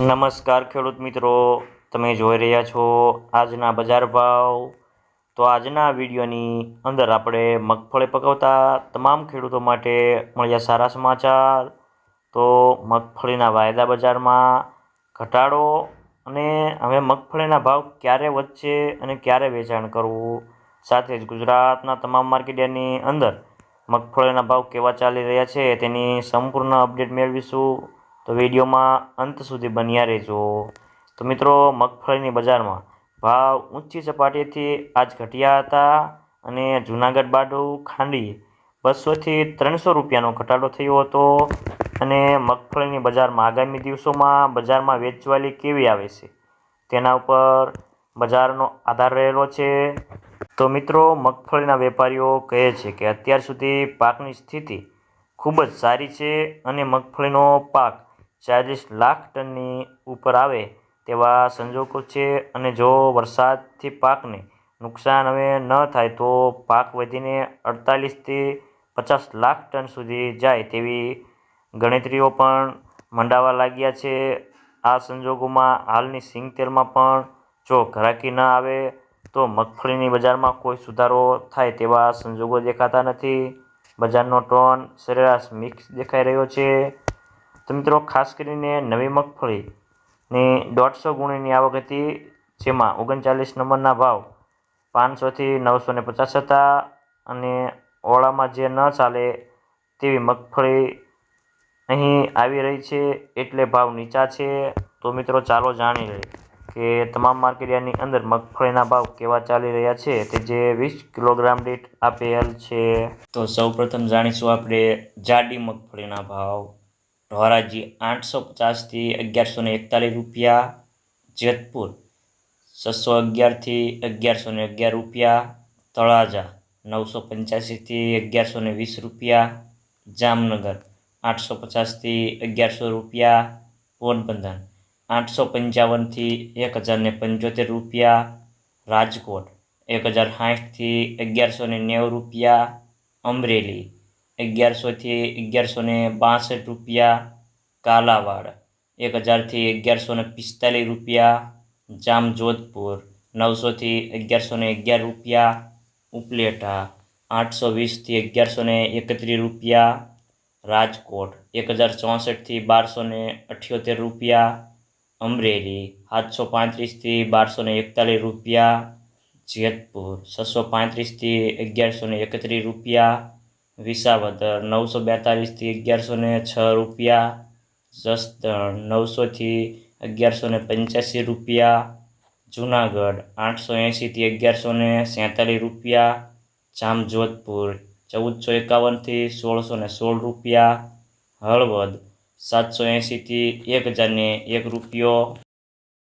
નમસ્કાર ખેડૂત મિત્રો, તમે જોઈ રહ્યા છો આજના બજાર ભાવ. તો આજના વિડીયોની અંદર આપણે મગફળી પકવતા તમામ ખેડૂતો માટે મળ્યા સારા સમાચાર. તો મગફળીના વાયદા બજારમાં ઘટાડો અને હવે મગફળીના ભાવ ક્યારે વધશે અને ક્યારે વેચાણ કરવું? સાથે જ ગુજરાતના તમામ માર્કેટની અંદર મગફળીના ભાવ કેવા ચાલી રહ્યા છે તેની સંપૂર્ણ અપડેટ મેળવીશું. તો વિડીયોમાં અંત સુધી બન્યા રહેજો. તો મિત્રો, મગફળીની બજારમાં ભાવ ઊંચી સપાટીથી આજ ઘટ્યા હતા અને જૂનાગઢ બાડુ ખાંડી બસોથી ત્રણસો રૂપિયાનો ઘટાડો થયો હતો અને મગફળીની બજારમાં આગામી દિવસોમાં બજારમાં વેચવાલી કેવી આવે છે? તેના ઉપર બજારનો આધાર રહેલો છે. તો મિત્રો, મગફળીના વેપારીઓ કહે છે કે અત્યાર સુધી પાકની સ્થિતિ ખૂબ જ સારી છે અને મગફળીનો પાક ચાલીસ લાખ ટનની ઉપર આવે તેવા સંજોગો છે અને જો વરસાદથી પાકને નુકસાન હવે ન થાય તો પાક વધીને અડતાલીસથી પચાસ લાખ ટન સુધી જાય તેવી ગણતરીઓ પણ મંડાવા લાગ્યા છે. આ સંજોગોમાં હાલની સિંગતેલમાં પણ જો ઘરાકી ન આવે તો મગફળીની બજારમાં કોઈ સુધારો થાય તેવા સંજોગો દેખાતા નથી. બજારનો ટોન સરેરાશ મિક્સ દેખાઈ રહ્યો છે. તો મિત્રો, ખાસ કરીને નવી મગફળીની દોઢસો ગુણીની આવક હતી, જેમાં ઓગણચાલીસ નંબરના ભાવ પાંચસોથી નવસો ને પચાસ હતા અને ઓળામાં જે ન ચાલે તેવી મગફળી અહીં આવી રહી છે એટલે ભાવ નીચા છે. તો મિત્રો, ચાલો જાણી લઈએ કે તમામ માર્કેટયાર્ડની અંદર મગફળીના ભાવ કેવા ચાલી રહ્યા છે તે જે વીસ કિલોગ્રામ દીઠ આપેલ છે. તો સૌપ્રથમ જાણીશું આપણે જાડી મગફળીના ભાવ. ધોરાજી આઠસો પચાસથી અગિયારસો ને એકતાલીસ રૂપિયા, જેતપુર છસો અગિયારથી અગિયારસો ને અગિયાર રૂપિયા, તળાજા નવસો પંચ્યાસીથી અગિયારસો ને વીસ રૂપિયા, જામનગર આઠસો પચાસથી અગિયારસો રૂપિયા, પોરબંદર આઠસો પંચાવનથી એક હજાર ને પંચોતેર રૂપિયા, રાજકોટ એક હજાર સાઠથી અગિયારસો ને નેવું રૂપિયા, અમરેલી અગિયારસોથી અગિયારસો ને બાસઠ રૂપિયા કાલાવાડ એક હજારથી અગિયારસો ને પિસ્તાલીસ રૂપિયા જામજોધપુર, નવસોથી અગિયારસો ને અગિયાર રૂપિયા ઉપલેટા આઠસો વીસથી અગિયારસો ને એકત્રીસ રૂપિયા રાજકોટ એક હજાર ચોસઠથી બારસો ને અઠ્યોતેર રૂપિયા અમરેલી સાતસો પાંત્રીસથી બારસો ને એકતાલીસ રૂપિયા જેતપુર છસો પાંત્રીસથી અગિયારસો ને એકત્રીસ રૂપિયા વિસાવદર, નવસો બેતાલીસથી અગિયારસો ને છ રૂપિયા. જસદણ, નવસોથી અગિયારસો ને પંચ્યાસી રૂપિયા. જુનાગઢ, આઠસો એંશીથી અગિયારસો ને સેંતાલીસ રૂપિયા. જામજોધપુર, ચૌદસો એકાવનથી સોળસો ને સોળ રૂપિયા. હળવદ, સાતસો એંશીથી એક હજારને એક રૂપિયો.